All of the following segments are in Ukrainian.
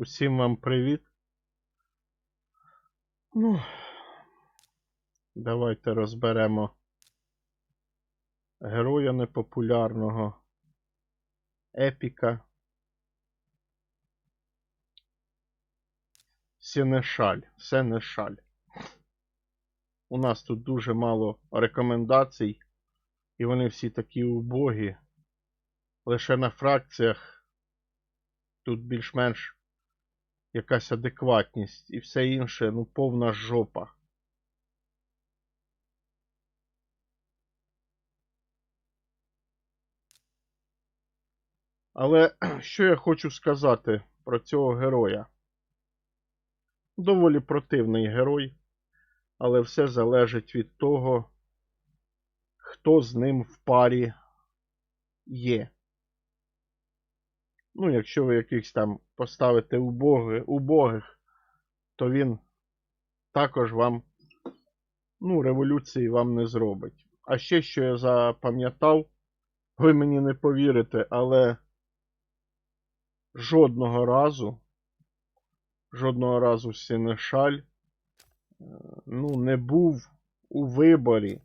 Усім вам привіт. Ну, давайте розберемо героя непопулярного епіка Сенешаль. Сенешаль. У нас тут дуже мало рекомендацій, і вони всі такі убогі. Лише на фракціях тут більш-менш якась адекватність і все інше, ну, повна жопа. Але що я хочу сказати про цього героя? Доволі противний герой, але все залежить від того, хто з ним в парі є. Ну, якщо ви якихось там поставите убоги, убогих, то він також вам, ну, революції вам не зробить. А ще що я запам'ятав, ви мені не повірите, але жодного разу, жодного разу Сінешаль, е, ну, не був у виборі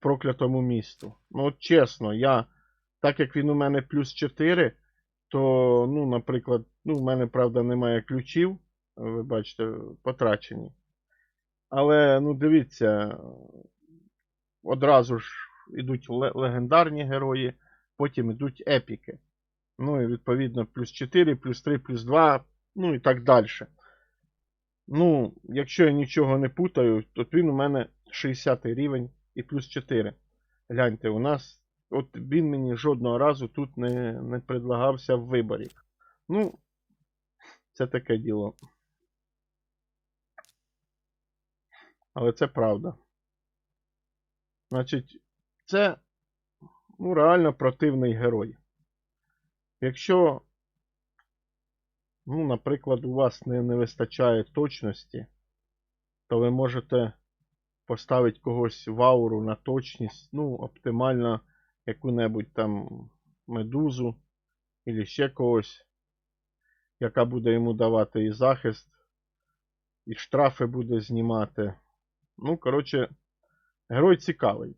проклятому місту. Ну, от чесно, я, так як він у мене плюс 4, то, ну, наприклад, ну, у мене, правда, немає ключів, ви бачите, потрачені. Але, ну, дивіться, одразу ж йдуть легендарні герої, потім йдуть епіки. Ну, і відповідно, плюс 4, плюс 3, плюс 2, ну і так далі. Ну, якщо я нічого не путаю, то він у мене 60 рівень і плюс 4. Гляньте, у нас. От він мені жодного разу тут не, не предлагався в виборі. Ну, це таке діло. Але це правда. Значить, це ну, реально противний герой. Якщо, ну, наприклад, у вас не, не вистачає точності, то ви можете поставити когось в ауру на точність, ну, оптимально яку-небудь там медузу, або ще когось, яка буде йому давати і захист, і штрафи буде знімати. Ну, коротше, герой цікавий.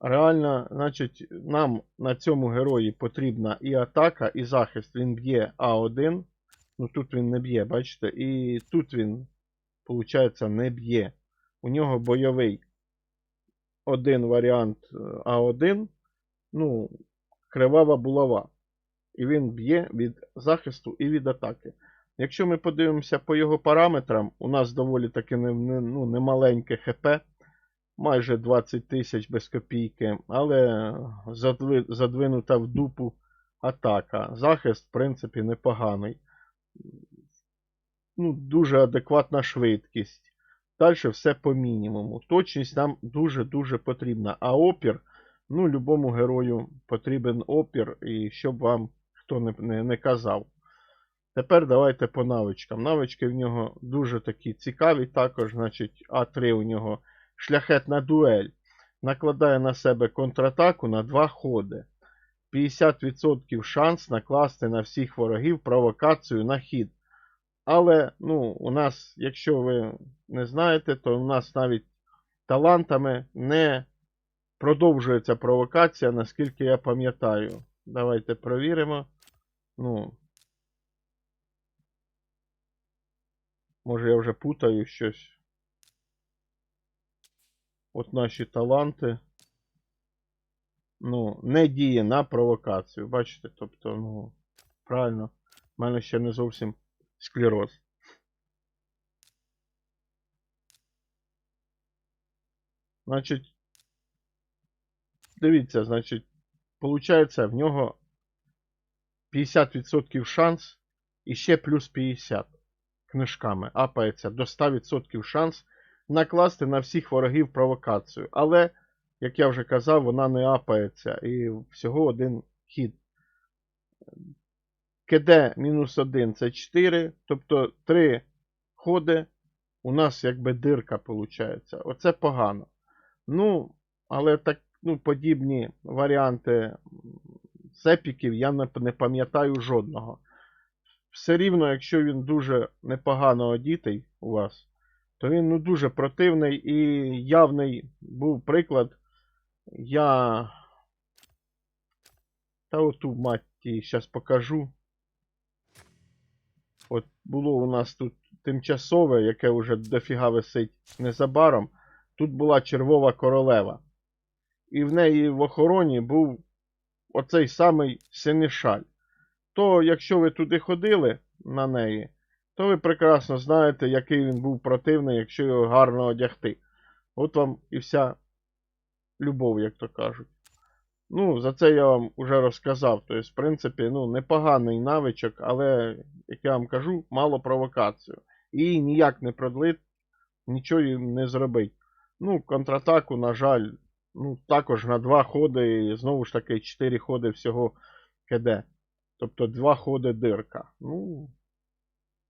Реально, значить, нам на цьому герої потрібна і атака, і захист. Він б'є А1. Ну тут він не б'є, бачите? І тут він, виходить, не б'є. У нього бойовий один варіант е, А1. Ну, кривава булава. І він б'є від захисту і від атаки. Якщо ми подивимося по його параметрам, у нас доволі таки ну, немаленьке ХП майже 20 тисяч без копійки, але задви, задвинута в дупу атака. Захист, в принципі, непоганий. Ну, Дуже адекватна швидкість. Далі все по мінімуму. Точність нам дуже-дуже потрібна. А опір, ну, любому герою потрібен опір, і щоб вам хто не, не, не казав. Тепер давайте по навичкам. Навички в нього дуже такі цікаві. Також, значить, А3 у нього шляхетна дуель. Накладає на себе контратаку на два ходи. 50% шанс накласти на всіх ворогів провокацію на хід. Але, ну, у нас, якщо ви не знаєте, то у нас навіть талантами не продовжується провокація, наскільки я пам'ятаю. Давайте провіримо. Ну, може я вже путаю щось. От наші таланти. Ну, не діє на провокацію. Бачите? Тобто, ну, правильно, в мене ще не зовсім склероз. Значить, дивіться, значить, получається в нього 50% шанс і ще плюс 50 книжками. Апається до 100% шанс накласти на всіх ворогів провокацію. Але, як я вже казав, вона не апається і всього один хід. КД мінус 1 це 4, тобто 3 ходи у нас якби дирка виходить. Оце погано. Ну, але так, ну, подібні варіанти з епіків я не, не пам'ятаю жодного. Все рівно, якщо він дуже непогано одітий у вас, то він ну, дуже противний і явний був приклад. Я. Та оту мать зараз покажу. От було у нас тут тимчасове, яке вже дофіга висить незабаром. Тут була червова королева. І в неї в охороні був оцей самий синишаль. То, якщо ви туди ходили на неї, то ви прекрасно знаєте, який він був противний, якщо його гарно одягти. От вам і вся любов, як то кажуть. Ну, за це я вам вже розказав. Тобто, в принципі, ну, непоганий навичок, але, як я вам кажу, мало провокацію. І ніяк не продлить, нічого їм не зробить. Ну, контратаку, на жаль, ну, також на два ходи, і знову ж таки, 4 ходи всього КД. Тобто два ходи дирка. Ну,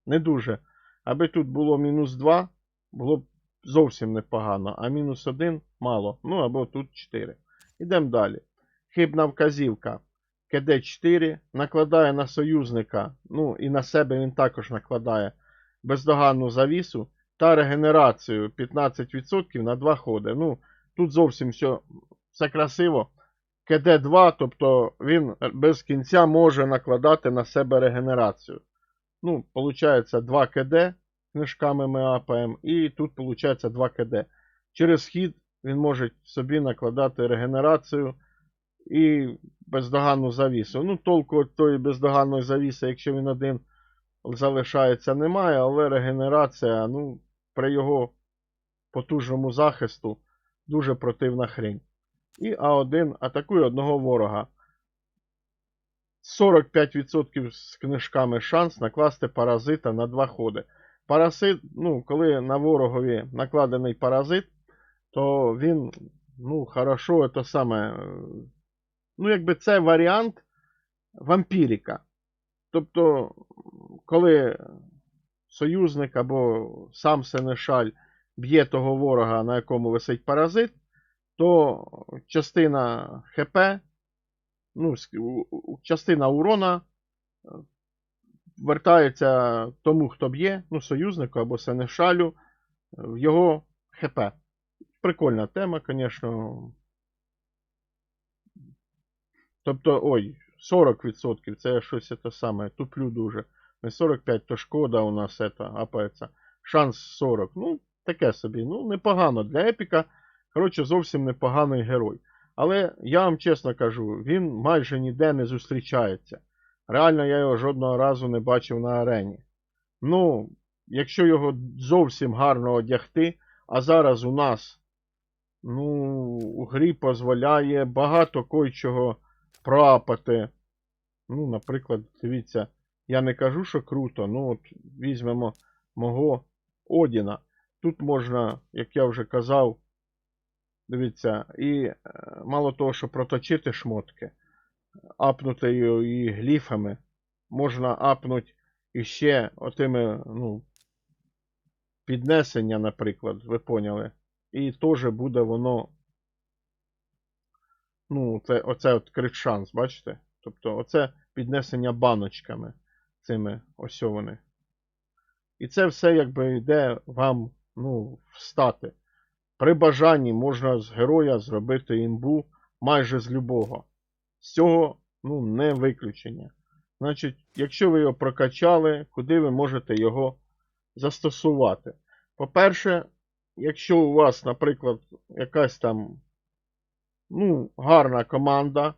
не дуже. Аби тут було мінус 2, було б зовсім непогано, а мінус 1 мало. Ну або тут 4. Ідемо далі. Хибна вказівка. КД4 накладає на союзника, ну і на себе він також накладає бездоганну завісу та регенерацію 15% на 2 ходи. Ну, тут зовсім все, все красиво. КД2, тобто він без кінця може накладати на себе регенерацію. Ну, получається 2 КД книжками ми апаємо, і тут виходить 2 КД. Через хід він може собі накладати регенерацію і бездоганну завісу. Ну, толку тої бездоганної завіси, якщо він один залишається, немає, але регенерація, ну, при його потужному захисту дуже противна хрень. І А1 атакує одного ворога. 45% з книжками шанс накласти паразита на два ходи. Паразит, ну, коли на ворогові накладений паразит, то він, ну, хорошо, це саме. Ну, якби це варіант вампіріка. Тобто, коли союзник або сам Сенешаль б'є того ворога, на якому висить паразит, то частина ХП, ну, частина урона е, вертається тому, хто б'є, ну, союзнику або Сенешалю, е, в його ХП. Прикольна тема, звісно. Тобто, ой, 40% це я щось те саме, туплю дуже. Не 45, то шкода у нас это, апається. Шанс 40. Ну, таке собі. Ну, непогано для епіка. Коротше, зовсім непоганий герой. Але я вам чесно кажу, він майже ніде не зустрічається. Реально, я його жодного разу не бачив на арені. Ну, якщо його зовсім гарно одягти, а зараз у нас ну, у грі дозволяє багато кой-чого проапати. Ну, наприклад, дивіться, я не кажу, що круто, ну от візьмемо мого Одіна. Тут можна, як я вже казав, дивіться, і е, мало того, що проточити шмотки, апнути і гліфами, можна апнути іще отими, ну, піднесення, наприклад, ви поняли. І теж буде воно. Ну, це, оце от крит шанс, бачите? Тобто, оце піднесення баночками цими ось. І це все якби йде вам ну, встати. При бажанні можна з героя зробити імбу майже з любого. З цього ну, не виключення. Значить, якщо ви його прокачали, куди ви можете його застосувати? По-перше, якщо у вас, наприклад, якась там ну, гарна команда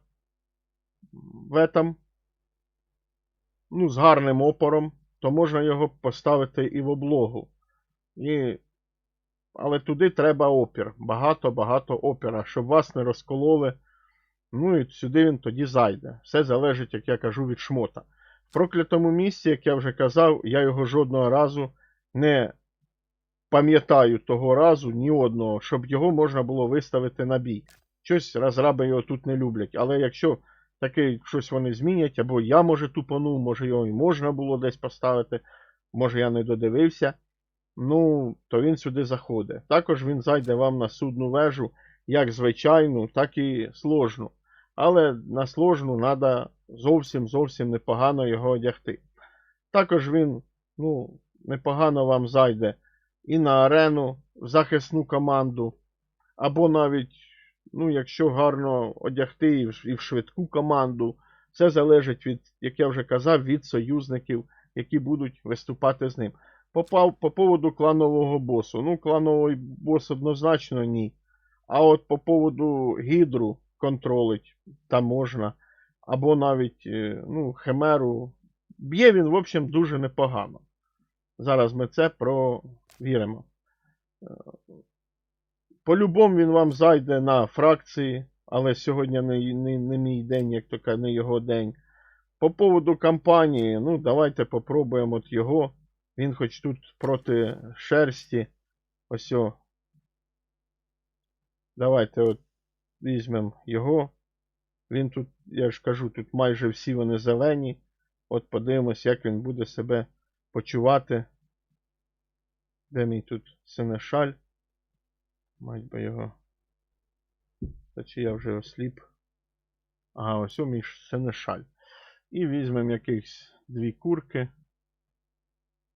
в этом, ну, з гарним опором, то можна його поставити і в облогу. І... Але туди треба опір. Багато-багато опіра, щоб вас не розкололи. Ну і сюди він тоді зайде. Все залежить, як я кажу, від шмота. В проклятому місці, як я вже казав, я його жодного разу не пам'ятаю того разу ні одного, щоб його можна було виставити на бій. Щось розраби його тут не люблять. Але якщо таке щось вони змінять, або я, може, тупанув, може його і можна було десь поставити, може я не додивився, ну, то він сюди заходить. Також він зайде вам на судну вежу, як звичайну, так і сложну. Але на сложну треба зовсім зовсім непогано його одягти. Також він ну, непогано вам зайде і на арену, в захисну команду, або навіть, ну, якщо гарно одягти і в, швидку команду. Все залежить від, як я вже казав, від союзників, які будуть виступати з ним. Попав по поводу кланового босу. Ну, клановий бос однозначно ні. А от по поводу гідру контролить там можна. Або навіть е, ну, химеру. Б'є він, в общем, дуже непогано. Зараз ми це провіримо. По-любому він вам зайде на фракції, але сьогодні не, не, не мій день, як то не його день. По поводу кампанії, ну, давайте попробуємо от його. Він хоч тут проти шерсті. Ось о. Давайте от візьмемо його. Він тут, я ж кажу, тут майже всі вони зелені. От подивимось, як він буде себе почувати. Де мій тут синешаль? Мать би його. Та чи я вже осліп? Ага, ось у мій синешаль. І візьмемо якихось дві курки.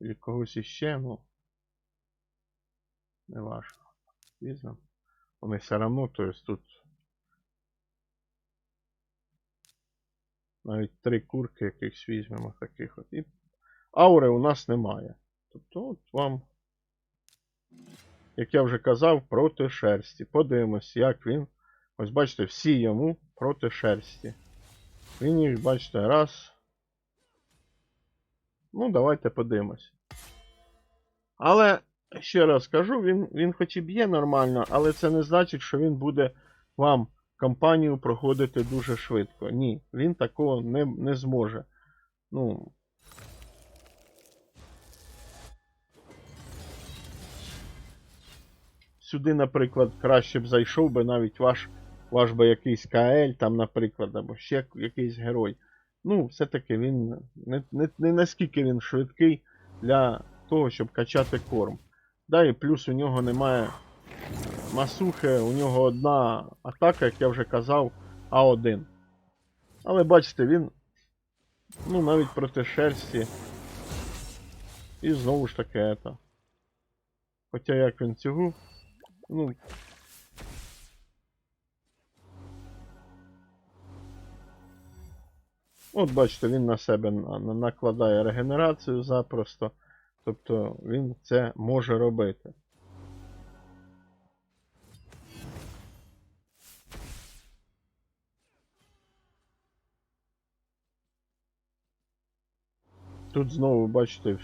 Или когось іще, ну. Не важно. Візьмемо. Вони все равно, то есть тут. Навіть три курки якихось візьмемо таких от. І аури у нас немає. Тобто от вам, як я вже казав, проти шерсті. Подивимось, як він. Ось бачите, всі йому проти шерсті. Він їх, бачите, раз. Ну, давайте подивимось. Але, ще раз кажу, він, він хоч і б'є нормально, але це не значить, що він буде вам кампанію проходити дуже швидко. Ні, він такого не, не зможе. Ну. Сюди, наприклад, краще б зайшов би навіть ваш, ваш би якийсь КЛ, там, наприклад, або ще якийсь герой. Ну, все-таки він не, не, не наскільки він швидкий для того, щоб качати корм. Да, і плюс у нього немає масухи, у нього одна атака, як я вже казав, А1. Але бачите, він ну, навіть проти шерсті. І знову ж таки ето. Хоча як він цього. Ну. От бачите, він на себе на- на- накладає регенерацію запросто. Тобто він це може робити. Тут знову бачите,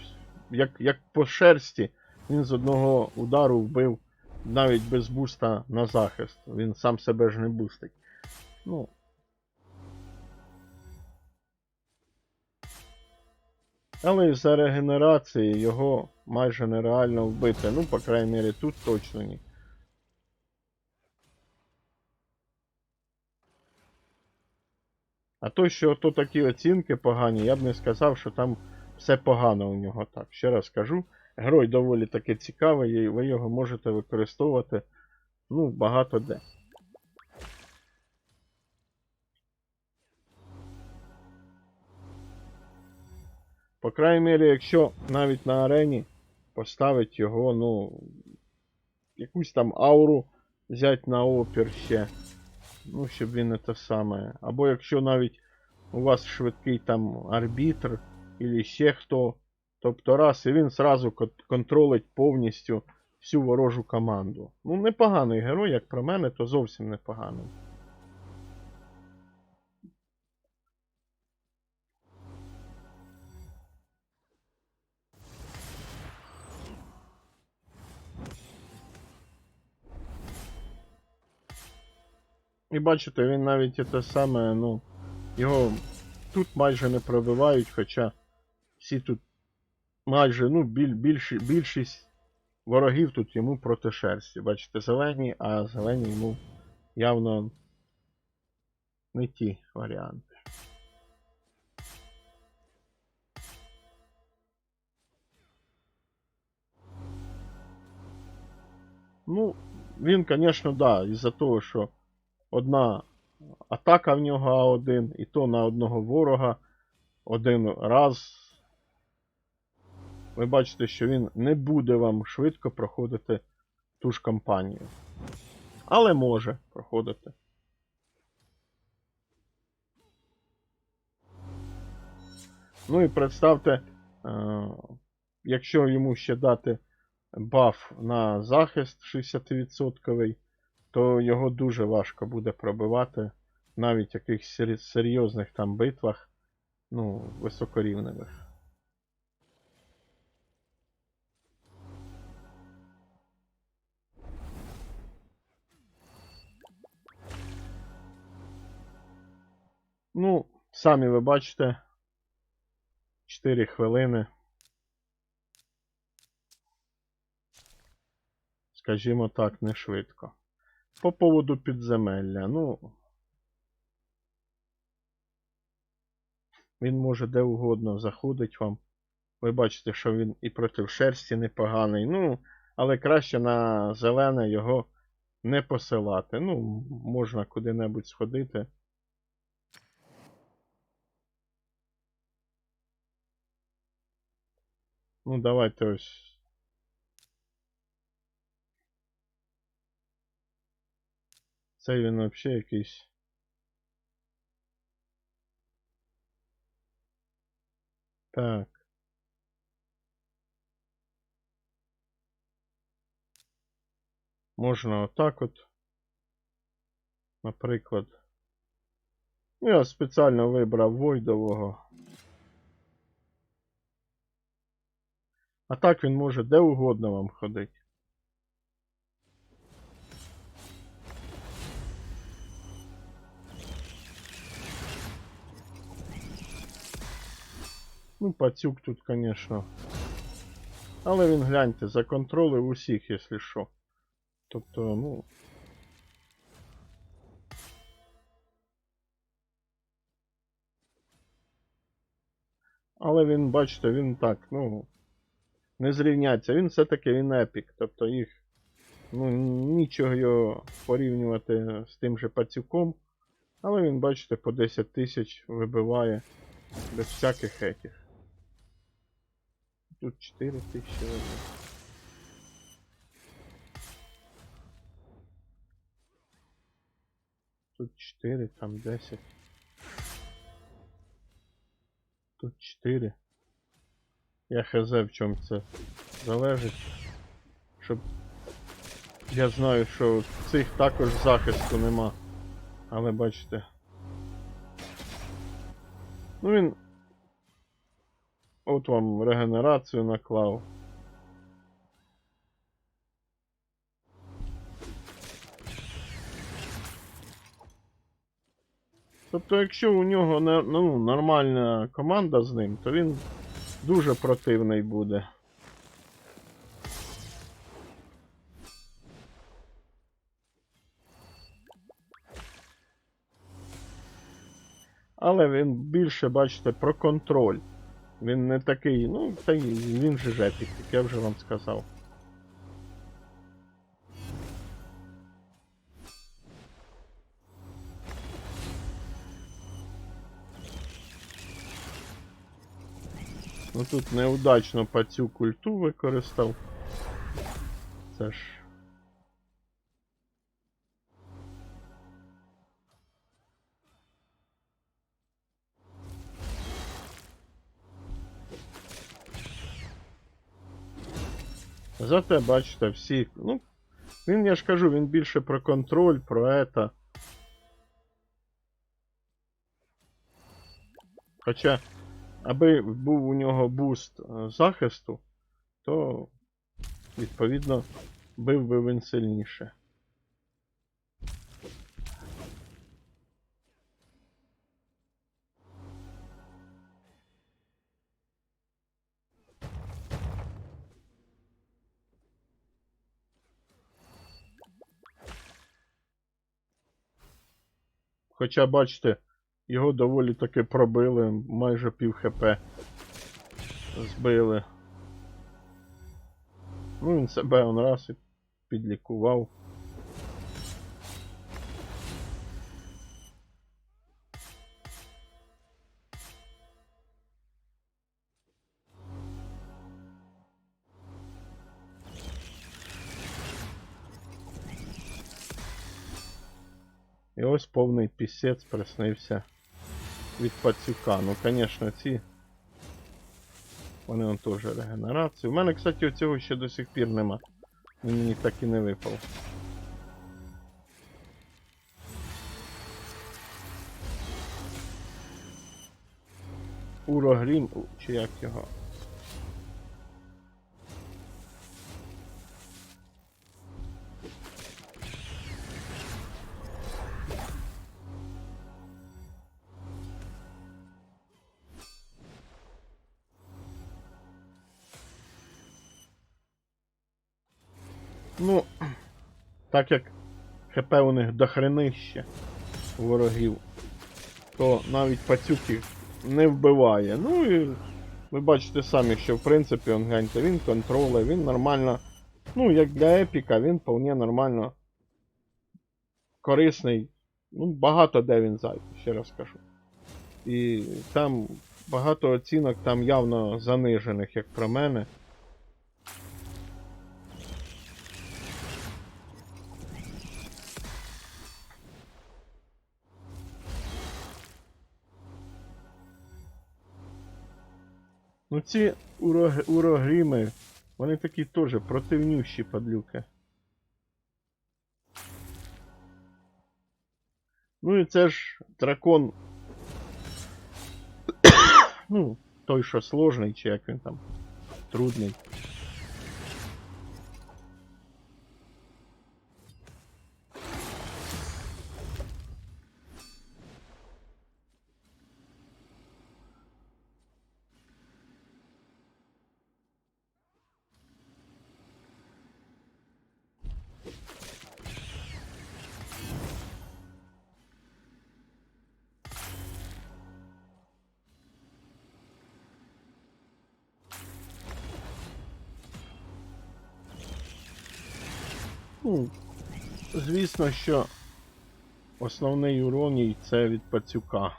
як, як по шерсті, він з одного удару вбив навіть без буста на захист. Він сам себе ж не бустить. Ну. Але із-за регенерації його майже нереально вбити. Ну, по крайній мірі, тут точно ні. А то, що то такі оцінки погані, я б не сказав, що там все погано у нього так. Ще раз кажу, герой доволі таки цікавий, і ви його можете використовувати ну, багато де. По крайній мірі, якщо навіть на арені поставить його, ну, якусь там ауру взяти на опір ще. Ну, щоб він не те саме. Або якщо навіть у вас швидкий там арбітр, або ще хто. Тобто раз, і він зразу контролить повністю всю ворожу команду. Ну, непоганий герой, як про мене, то зовсім непоганий. І бачите, він навіть і те саме, ну, його тут майже не пробивають, хоча всі тут майже, ну, біль, більші, більшість ворогів тут йому проти шерсті. Бачите, зелені, а зелені йому явно не ті варіанти. Ну, він, звісно, да, із-за того, що одна атака в нього А1, і то на одного ворога один раз. Ви бачите, що він не буде вам швидко проходити ту ж кампанію. Але може проходити. Ну і представте, е, якщо йому ще дати баф на захист 60%, то його дуже важко буде пробивати навіть в якихось серйозних там битвах, ну, високорівневих. Ну, самі ви бачите, 4 хвилини. Скажімо так, не швидко. По поводу підземелля, ну. Він може де угодно заходить вам. Ви бачите, що він і проти шерсті непоганий. Ну, але краще на зелене його не посилати. Ну, можна куди-небудь сходити. Ну, давайте ось. Цей він взагалі якийсь. Так. Можна отак от. Наприклад. Я спеціально вибрав Войдового. А так він може де угодно вам ходити. Ну, пацюк тут, конечно. Але він гляньте, законтролив усіх, якщо що. Тобто, ну. Але він, бачите, він так, ну. Не зрівняться. Він все-таки він епік. Тобто їх. Ну, нічого його порівнювати з тим же пацюком. Але він, бачите, по 10 тисяч вибиває без всяких етіх. Тут 4 тисячі вибив. Тут 4, там 10. Тут 4. Я хз в чому це залежить. Щоб. Я знаю, що цих також захисту нема. Але бачите. Ну він. От вам регенерацію наклав. Тобто, якщо у нього ну, нормальна команда з ним, то він дуже противний буде. Але він більше, бачите, про контроль. Він не такий, ну, та він же жепік, як я вже вам сказав. Ну тут неудачно пацю культу використав. Це ж. Зате бачите, всі. Ну, він, я ж кажу, він більше про контроль, про ета. Хоча, аби був у нього буст е, захисту, то відповідно бив би він сильніше. Хоча, бачите, його доволі таки пробили, майже пів хп збили. Ну він себе он раз і підлікував. І ось повний пісець приснився від пацюка. Ну, звісно, ці. Вони он теж регенерацію. У мене, кстати, оцього ще до сих пір нема. Він мені так і не випав. Урогрім, чи як його? Так як ХП у них дохренище ворогів, то навіть пацюки не вбиває. Ну і ви бачите самі, що в принципі он гляньте, він контроле, він нормально. Ну, як для епіка, він вполне нормально корисний. Ну, багато де він зайде, ще раз кажу. І там багато оцінок там явно занижених, як про мене. Ну ці урог... урогріми, вони такі теж противнющі падлюки. Ну і це ж дракон. ну, той, що сложний, чи як він там. Трудний. Ну, звісно, що основний уроній це від пацюка.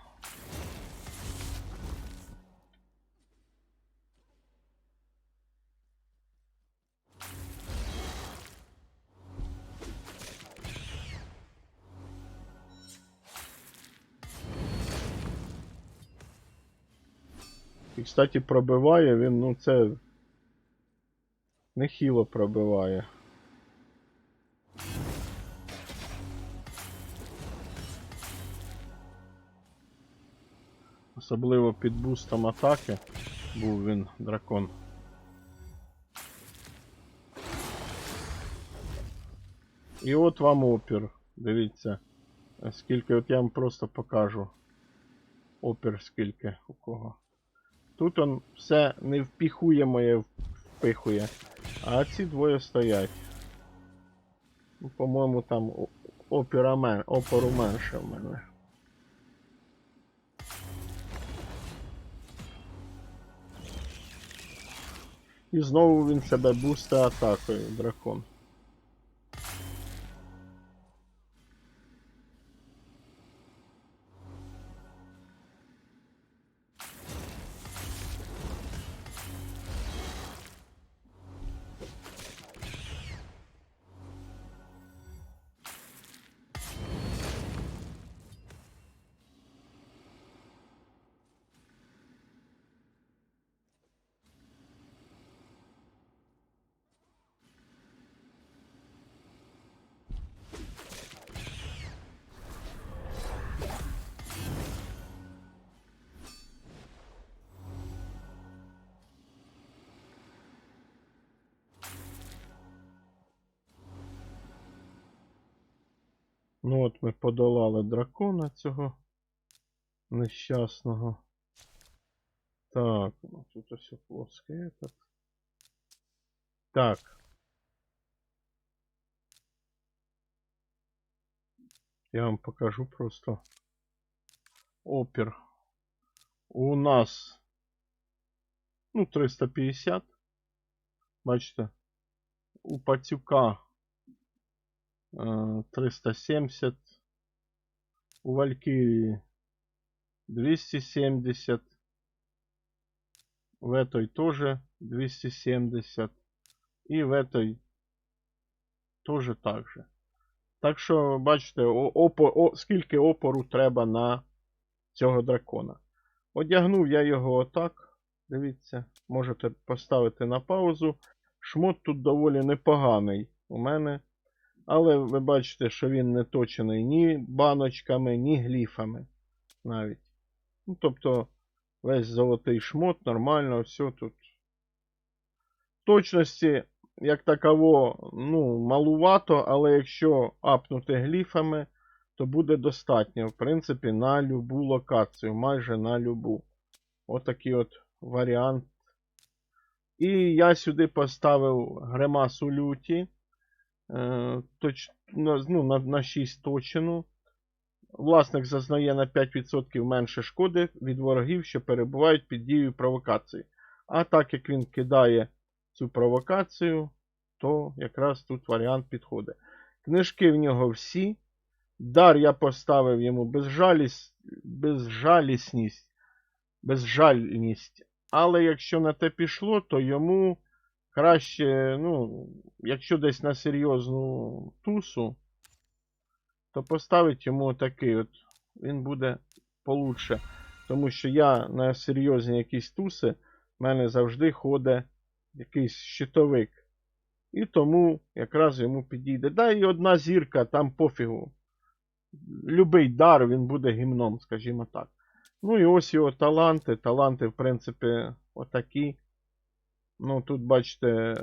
І, кстати, пробиває він, ну це нехило пробиває. Особливо під бустом атаки був він дракон. І от вам опір. Дивіться. Скільки, от я вам просто покажу. Опір скільки у кого. Тут он все не впіхує моє впихує. А ці двоє стоять. Ну, по-моєму, там о- опіра мен, опору менше в мене. І знову він себе бусте атакою, дракон. Ну от ми подолали дракона цього нещасного. Так, ну тут ось плоский этот. Так. Я вам покажу просто опір. У нас ну 350. Бачите, у пацюка 370. У Валькирии 270. В этой тоже 270. И в этой тоже так же. Так що, бачите, о- опо, о, скільки опору треба на цього дракона. Одягнув я його отак. Дивіться, можете поставити на паузу. Шмот тут доволі непоганий у мене. Але ви бачите, що він не точений ні баночками, ні гліфами навіть. Ну, тобто, весь золотий шмот, нормально, все тут. Точності, як таково, ну, малувато, але якщо апнути гліфами, то буде достатньо, в принципі, на любу локацію, майже на любу. Отакий от варіант. І я сюди поставив гремасу люті. Е, точ, ну, на, на 6 точину. Власник зазнає на 5% менше шкоди від ворогів, що перебувають під дією провокації. А так як він кидає цю провокацію, то якраз тут варіант підходить. Книжки в нього всі. Дар я поставив йому безжалість, безжалісність, безжальність. Але якщо на те пішло, то йому краще, ну, якщо десь на серйозну тусу, то поставить йому такий от. Він буде получше. Тому що я на серйозні якісь туси, в мене завжди ходить якийсь щитовик. І тому якраз йому підійде. Да і одна зірка, там пофігу. Любий дар, він буде гімном, скажімо так. Ну і ось його таланти. Таланти, в принципі, отакі. Ну, тут бачите,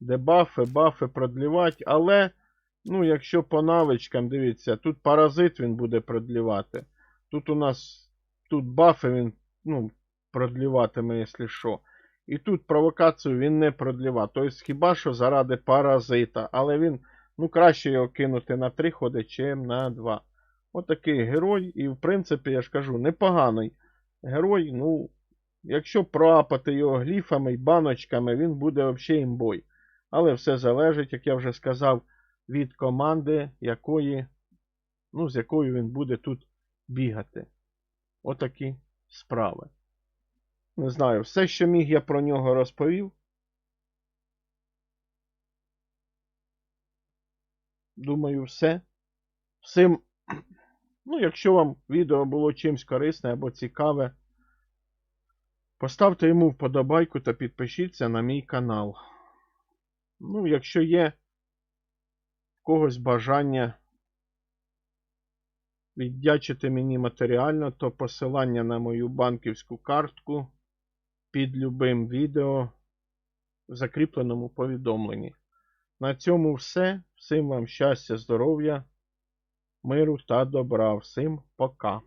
дебафи, бафи продлівати, але, ну, якщо по навичкам, дивіться, тут паразит він буде продлівати. Тут у нас тут бафи він, ну, продліватиме, якщо що. І тут провокацію він не продліває. Тобто, хіба що заради паразита. Але він, ну, краще його кинути на 3 ходи, чим на 2. Отакий герой. І, в принципі, я ж кажу, непоганий герой. Ну, якщо проапати його гліфами і баночками, він буде взагалі імбой. Але все залежить, як я вже сказав, від команди, якої, ну, з якою він буде тут бігати. Отакі справи. Не знаю, все, що міг, я про нього розповів. Думаю, все. Всім, ну, якщо вам відео було чимсь корисне або цікаве, поставте йому вподобайку та підпишіться на мій канал. Ну, якщо є в когось бажання віддячити мені матеріально, то посилання на мою банківську картку під любим відео в закріпленому повідомленні. На цьому все. Всім вам щастя, здоров'я, миру та добра. Всім пока.